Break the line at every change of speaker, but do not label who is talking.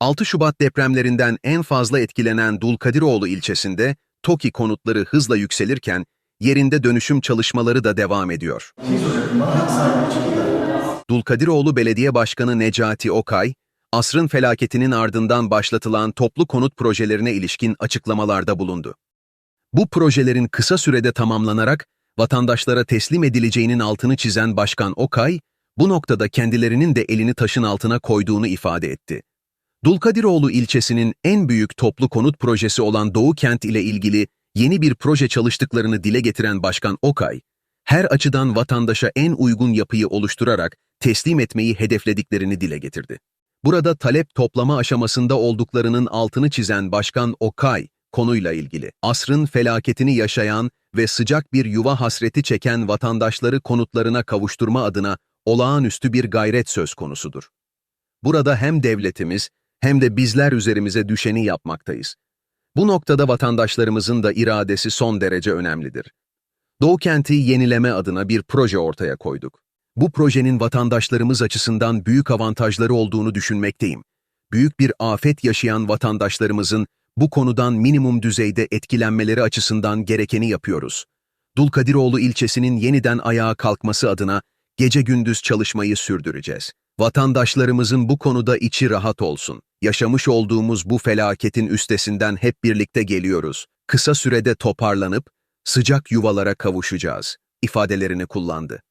6 Şubat depremlerinden en fazla etkilenen Dulkadiroğlu ilçesinde TOKİ konutları hızla yükselirken yerinde dönüşüm çalışmaları da devam ediyor. Dulkadiroğlu Belediye Başkanı Necati Okay, asrın felaketinin ardından başlatılan toplu konut projelerine ilişkin açıklamalarda bulundu. Bu projelerin kısa sürede tamamlanarak vatandaşlara teslim edileceğinin altını çizen Başkan Okay, bu noktada kendilerinin de elini taşın altına koyduğunu ifade etti. Dulkadiroğlu ilçesinin en büyük toplu konut projesi olan Doğu Kent ile ilgili yeni bir proje çalıştıklarını dile getiren Başkan Okay, her açıdan vatandaşa en uygun yapıyı oluşturarak teslim etmeyi hedeflediklerini dile getirdi. Burada talep toplama aşamasında olduklarının altını çizen Başkan Okay, konuyla ilgili asrın felaketini yaşayan ve sıcak bir yuva hasreti çeken vatandaşları konutlarına kavuşturma adına olağanüstü bir gayret söz konusudur. Burada hem devletimiz hem de bizler üzerimize düşeni yapmaktayız. Bu noktada vatandaşlarımızın da iradesi son derece önemlidir. Doğu Kent'i yenileme adına bir proje ortaya koyduk. Bu projenin vatandaşlarımız açısından büyük avantajları olduğunu düşünmekteyim. Büyük bir afet yaşayan vatandaşlarımızın bu konudan minimum düzeyde etkilenmeleri açısından gerekeni yapıyoruz. Dulkadiroğlu ilçesinin yeniden ayağa kalkması adına gece gündüz çalışmayı sürdüreceğiz. Vatandaşlarımızın bu konuda içi rahat olsun. Yaşamış olduğumuz bu felaketin üstesinden hep birlikte geliyoruz. Kısa sürede toparlanıp sıcak yuvalara kavuşacağız ifadelerini kullandı.